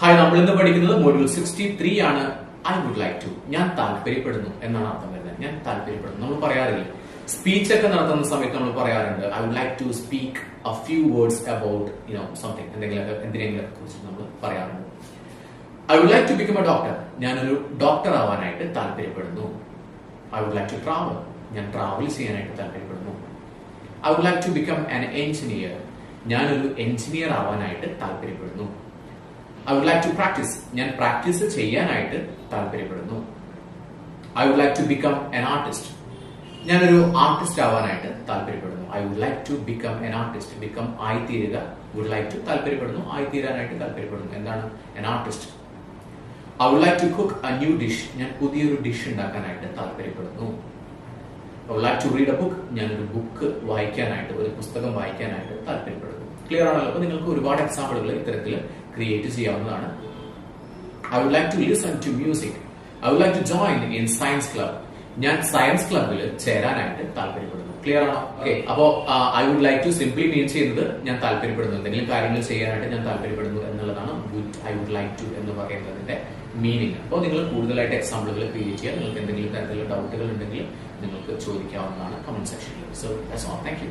Hi നമ്മൾ ഇന്ന് പഠിക്കുന്നത്? മോഡ്യൂൾ സിക്സ്റ്റി ത്രീ ആണ് ഐ വുഡ് ലൈക്ക് ടു ഞാൻ താല്പര്യപ്പെടുന്നു എന്നാണ് അർത്ഥം വരുന്നത്. ഞാൻ താല്പര്യപ്പെടുന്നു. നമ്മൾ പറയാറില്ല? സ്പീച്ച് ഒക്കെ നടത്തുന്ന സമയത്ത് നമ്മൾ പറയാറുണ്ട് I would like to speak a few words about you know something എന്തെങ്കിലുമൊക്കെ എന്തിനെങ്കിലൊക്കെ കുറിച്ച് നമ്മൾ പറയാറുണ്ട്. I would like to become a doctor ഞാനൊരു ഡോക്ടർ ആവാനായിട്ട് താല്പര്യപ്പെടുന്നു. I would like to travel ഞാൻ ട്രാവൽ ചെയ്യാനായിട്ട് താല്പര്യപ്പെടുന്നു. I would like to become an engineer ഞാനൊരു എഞ്ചിനീയർ ആവാനായിട്ട് താല്പര്യപ്പെടുന്നു. I would like to practise ഞാൻ പ്രാക്ടീസ് ചെയ്യാനായിട്ട് താല്പര്യപ്പെടുന്നു. I would like to become an artist ഞാനൊരു ആർട്ടിസ്റ്റ് ആവാനായിട്ട് താല്പര്യപ്പെടുന്നു. I would like to become an artist become ആയിത്തീരുക would like to താല്പര്യപ്പെടുന്നു. ആയിത്തീരാനായിട്ട് താല്പര്യപ്പെടുന്നു. എന്താണ്? An artist I would like to cook a new dish ഞാൻ പുതിയൊരു ഡിഷ് ഉണ്ടാക്കാനായിട്ട് താല്പര്യപ്പെടുന്നു. I would like to read a book ഞാനൊരു ബുക്ക് വായിക്കാനായിട്ട് ഒരു പുസ്തകം വായിക്കാനായിട്ട് താല്പര്യപ്പെടുന്നു. ക്ലിയർ ആണല്ലോ. അപ്പൊ നിങ്ങൾക്ക് ഒരുപാട് എക്സാമ്പിളുകൾ ഇത്തരത്തിൽ ക്രിയേറ്റ് ചെയ്യാവുന്നതാണ്. I would like to listen to music I would like to join in science club ഞാൻ സയൻസ് ക്ലബിൽ ചേരാനായിട്ട് താല്പര്യപ്പെടുന്നു. ക്ലിയർ ആണോ? ഓക്കെ അപ്പോ I would like to simply mean ചെയ്യുന്നത് ഞാൻ താല്പര്യപ്പെടുന്നു. എന്തെങ്കിലും കാര്യങ്ങൾ ചെയ്യാനായിട്ട് ഞാൻ താല്പര്യപ്പെടുന്നു എന്നുള്ളതാണ് ഐ വുഡ് ലൈക്ക് ടു എന്ന് പറയുന്നതിന്റെ മീനിങ് അപ്പോൾ നിങ്ങൾ കൂടുതലായിട്ട് എക്സാമ്പിളുകൾ ക്രിയേറ്റ് ചെയ്യുക. നിങ്ങൾക്ക് എന്തെങ്കിലും തരത്തിലുള്ള ഡൗട്ടുകൾ ഉണ്ടെങ്കിൽ നിങ്ങൾക്ക് ചോദിക്കാവുന്നതാണ് കമന്റ് സെക്ഷനിൽ so that's all thank you